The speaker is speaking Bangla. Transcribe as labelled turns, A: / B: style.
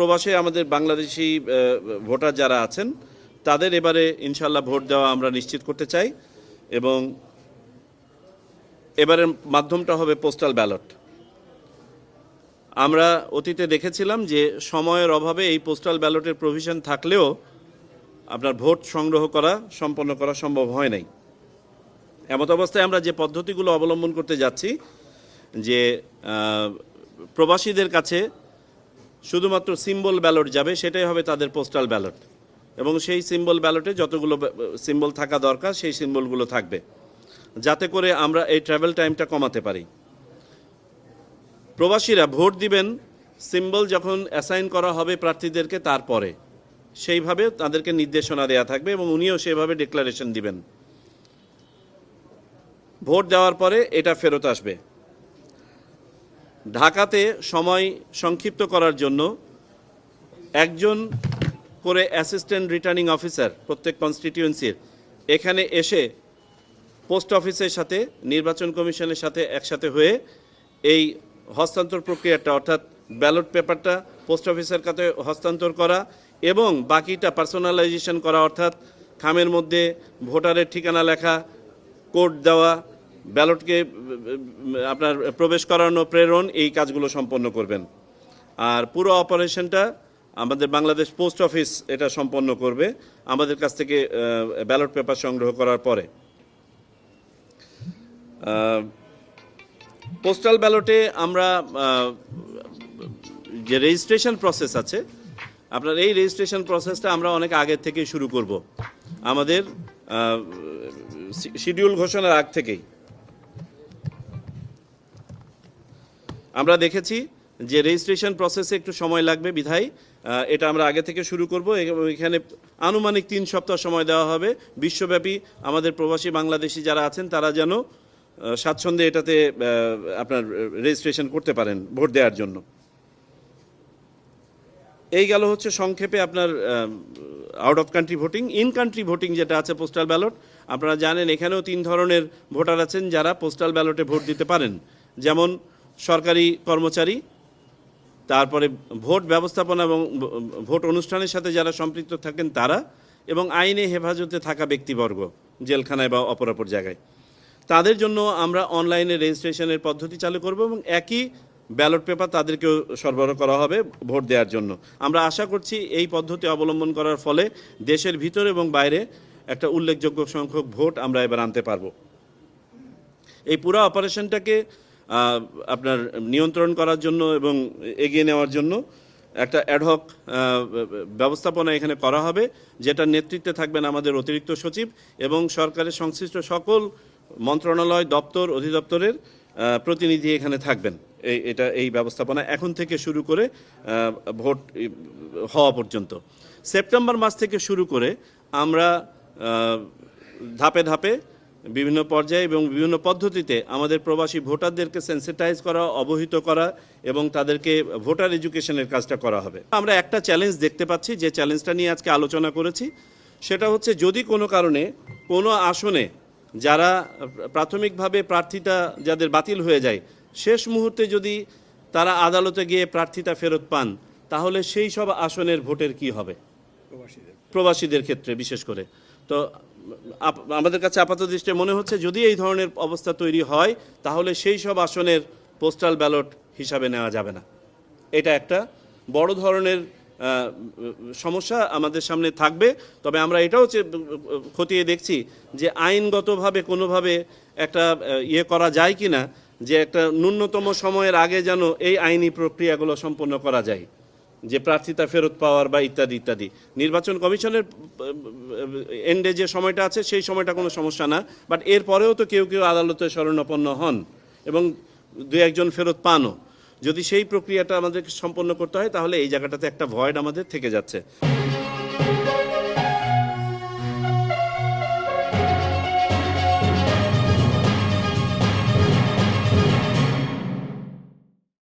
A: প্রবাসে আমাদের বাংলাদেশি ভোটার যারা আছেন, তাদের এবারে ইনশাল্লাহ ভোট দেওয়া আমরা নিশ্চিত করতে চাই এবং এবারের মাধ্যমটা হবে পোস্টাল ব্যালট। আমরা অতীতে দেখেছিলাম যে সময়ের অভাবে এই পোস্টাল ব্যালটের প্রভিশন থাকলেও আপনার ভোট সংগ্রহ করা, সম্পন্ন করা সম্ভব হয় নাই। এমত অবস্থায় আমরা যে পদ্ধতিগুলো অবলম্বন করতে যাচ্ছি, যে প্রবাসীদের কাছে শুধুমাত্র সিম্বল ব্যালট যাবে, সেটাই হবে তাদের পোস্টাল ব্যালট এবং সেই সিম্বল ব্যালটে যতগুলো সিম্বল থাকা দরকার, সেই সিম্বলগুলো থাকবে। যাতে করে আমরা এই ট্রাভেল টাইমটা কমাতে পারি। প্রবাসীরা ভোট দিবেন সিম্বল যখন অ্যাসাইন করা হবে প্রার্থীদেরকে তারপরে। সেইভাবে তাদেরকে নির্দেশনা দেওয়া থাকবে এবং উনিও সেভাবে ডিক্লারেশন দিবেন। ভোট দেওয়ার পরে এটা ফেরত আসবে। ঢাকাতে সময় সংক্ষিপ্ত করার জন্য একজন করে অ্যাসিস্ট্যান্ট রিটার্নিং অফিসার প্রত্যেক কনস্টিটিউয়েন্সির, এখানে এসে পোস্ট অফিসের সাথে, নির্বাচন কমিশনের সাথে একসাথে হয়ে এই হস্তান্তর প্রক্রিয়াটা, অর্থাৎ ব্যালট পেপারটা, পোস্ট অফিসের কাছে হস্তান্তর করা এবং বাকিটা পার্সোনালাইজেশন করা, অর্থাৎ খামের মধ্যে ভোটারের ঠিকানা লেখা, কোড দেওয়া ব্যালটকে আপনার প্রবেশ করানো প্রেরণ, এই কাজগুলো সম্পন্ন করবেন। আর পুরো অপারেশনটা আমাদের বাংলাদেশ পোস্ট অফিস এটা সম্পন্ন করবে, আমাদের কাছ থেকে ব্যালট পেপার সংগ্রহ করার পরে। পোস্টাল ব্যালটে আমরা যে রেজিস্ট্রেশন প্রসেস আছে, আপনার এই রেজিস্ট্রেশন প্রসেসটা আমরা অনেক আগের থেকেই শুরু করব। আমাদের শিডিউল ঘোষণার আগ থেকেই। আমরা দেখেছি যে রেজিস্ট্রেশন প্রসেসে একটু সময় লাগবে আহ, এটা আমরা আগে থেকে শুরু করব। এখানে আনুমানিক তিন সপ্তাহ সময় দেওয়া হবে। বিশ্বব্যাপী আমাদের প্রবাসী বাংলাদেশি যারা আছেন তারা যেন স্বাচ্ছন্দ্যে এটাতে আপনার রেজিস্ট্রেশন করতে পারেন ভোট দেওয়ার জন্য। এই গেল হচ্ছে সংক্ষেপে আপনার out of country voting in country voting যেটা আছে পোস্টাল ব্যালট আপনারা জানেন এখানেও তিন ধরনের ভোটার আছেন যারা পোস্টাল ব্যালটে ভোট দিতে পারেন। যেমন সরকারি কর্মচারী, তারপরে ভোট ব্যবস্থাপনা এবং ভোট অনুষ্ঠানের সাথে যারা সম্পৃক্ত থাকেন তারা এবং আইনে হেফাজতে থাকা ব্যক্তিবর্গ, জেলখানায় বা অপর অপর জায়গায়। তাদের জন্য আমরা অনলাইনে রেজিস্ট্রেশনের পদ্ধতি চালু করব এবং একই ব্যালট পেপার তাদেরকেও সরবরাহ করা হবে ভোট দেওয়ার জন্য। আমরা আশা করছি এই পদ্ধতি অবলম্বন করার ফলে দেশের ভিতর এবং বাইরে একটা উল্লেখযোগ্য সংখ্যক ভোট আমরা এবার আনতে পারব। এই পুরো অপারেশনটাকে আপনার নিয়ন্ত্রণ করার জন্য এবং এগিয়ে নেওয়ার জন্য একটা অ্যাডহক ব্যবস্থাপনা এখানে করা হবে, যেটার নেতৃত্বে থাকবেন আমাদের অতিরিক্ত সচিব এবং সরকারের সংশ্লিষ্ট সকল মন্ত্রণালয় দপ্তর, অধিদপ্তরের প্রতিনিধি এখানে থাকবেন। এই, এটা, এই ব্যবস্থাপনা এখন থেকে শুরু করে ভোট, হওয়া পর্যন্ত। সেপ্টেম্বর মাস থেকে শুরু করে আমরা ধাপে ধাপে বিভিন্ন পর্যায়ে এবং বিভিন্ন পদ্ধতিতে আমাদের প্রবাসী ভোটারদেরকে সেন্সিটাইজ করা অবহিত করা এবং তাদেরকে ভোটার এডুকেশনের কাজটা করা হবে। আমরা একটা চ্যালেঞ্জ দেখতে পাচ্ছি যে চ্যালেঞ্জটা নিয়ে আজকে আলোচনা করেছি। সেটা হচ্ছে যদি কোনো কারণে কোনো আসনে যারা প্রাথমিকভাবে প্রার্থীতা যাদের বাতিল হয়ে যায় শেষ মুহূর্তে যদি তারা আদালতে গিয়ে প্রার্থীতা ফেরত পান তাহলে সেই সব আসনের ভোটের কি হবে? প্রবাসীদের ক্ষেত্রে বিশেষ করে। তো আমাদের কাছে আপাত দৃষ্টি মনে হচ্ছে যদি এই ধরনের অবস্থা তৈরি হয়, তাহলে সেই সব আসনের পোস্টাল ব্যালট হিসাবে নেওয়া যাবে না। এটা একটা বড় ধরনের সমস্যা আমাদের সামনে থাকবে। তবে আমরা এটাও খতিয়ে দেখছি যে আইনগতভাবে কোনোভাবে একটা ইয়ে করা যায় কি না যে একটা ন্যূনতম সময়ের আগে যেন এই আইনি প্রক্রিয়াগুলো সম্পন্ন করা যায়। যে প্রার্থিতা ফেরত পাওয়ার বা ইত্যাদি ইত্যাদি। নির্বাচন কমিশনের, এন্ডে যে সময়টা আছে, সেই সময়টা কোনো সমস্যা না। বাট এরপরেও তো কেউ কেউ আদালতে শরণাপন্ন হন এবং দু একজন ফেরত পানও। যদি সেই প্রক্রিয়াটা আমাদেরকে সম্পন্ন করতে হয়, তাহলে এই জায়গাটাতে একটা ভয়েড আমাদের থেকে যাচ্ছে।